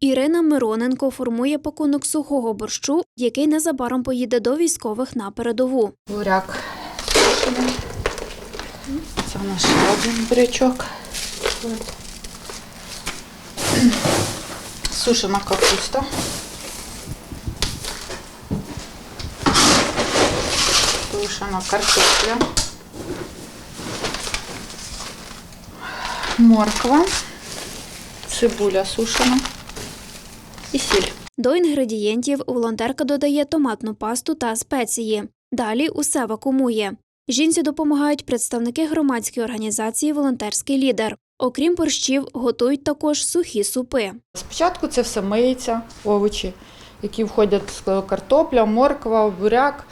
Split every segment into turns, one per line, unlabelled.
Ірина Мироненко формує пакунок сухого борщу, який незабаром поїде до військових на передову.
Буряк. Це наш один бурячок. Сушена капуста. Сушена картопля. Морква. Цибуля сушена. І сіль.
До інгредієнтів волонтерка додає томатну пасту та спеції. Далі усе вакуумує. Жінці допомагають представники громадської організації Волонтерський лідер. Окрім борщів, готують також сухі супи.
Спочатку це все миється, овочі, які входять з картопля, морква, буряк.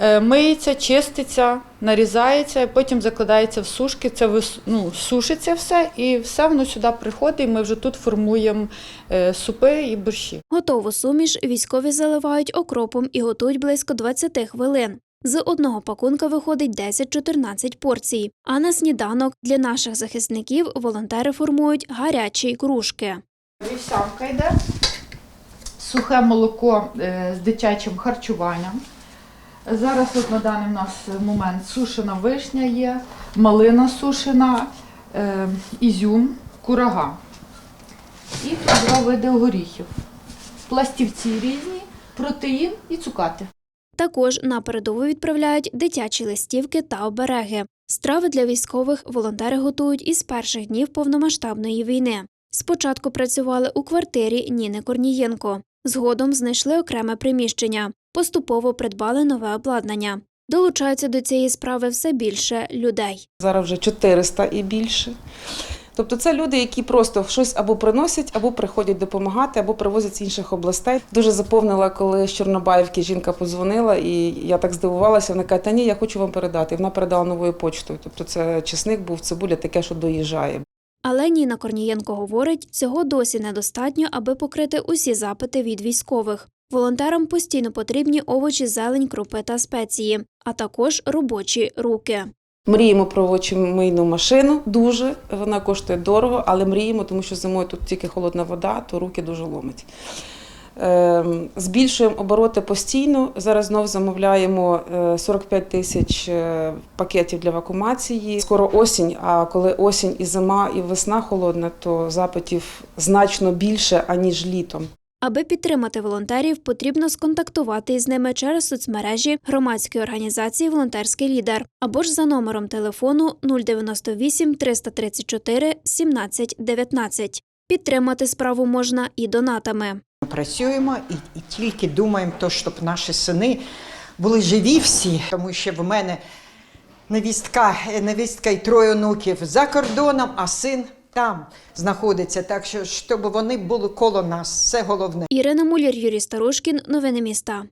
Е, Миється, чиститься, нарізається, потім закладається в сушки. Це вис- ну, сушиться все, і все воно сюди приходить. І ми вже тут формуємо е, супи і борщі.
Готову суміш військові заливають окропом і готують близько 20 хвилин. З одного пакунка виходить 10-14 порцій. А на сніданок для наших захисників волонтери формують гарячі кружки.
Вівсянка йде, сухе молоко е, з дитячим харчуванням. Зараз от на даний у нас момент сушена вишня є, малина сушена, е, ізюм, курага. І два види горіхів. Пластівці різні, протеїн і цукати.
Також на передову відправляють дитячі листівки та обереги. Страви для військових волонтери готують із перших днів повномасштабної війни. Спочатку працювали у квартирі Ніни Корнієнко. Згодом знайшли окреме приміщення. Поступово придбали нове обладнання. Долучаються до цієї справи все більше людей.
Зараз вже 400 і більше. Тобто це люди, які просто щось або приносять, або приходять допомагати, або привозять з інших областей. Дуже заповнила, коли з Чорнобаївки жінка подзвонила, і я так здивувалася. Вона каже, та ні, я хочу вам передати. І вона передала новою почтою. Тобто це чесник був цибуля, таке, що доїжджає.
Але Ніна Корнієнко говорить, цього досі недостатньо, аби покрити усі запити від військових. Волонтерам постійно потрібні овочі, зелень, крупи та спеції, а також робочі руки.
Мріємо про очімийну машину дуже. Вона коштує дорого, але мріємо, тому що зимою тут тільки холодна вода, то руки дуже ломить. Ем, Збільшуємо обороти постійно. Зараз знов замовляємо е, 45 тисяч е, пакетів для вакуумації. Скоро осінь. А коли осінь і зима, і весна холодна, то запитів значно більше аніж літом.
Аби підтримати волонтерів, потрібно сконтактувати із ними через соцмережі громадської організації Волонтерський лідер або ж за номером телефону 098 334 17 19. Підтримати справу можна і донатами.
Працюємо і, і тільки думаємо, то, щоб наші сини були живі всі, тому що в мене невістка, невістка і троє онуків за кордоном, а син там знаходиться. Так що, щоб вони були коло нас, це головне.
Ірина Муляр, Юрій Старушкін. Новини міста.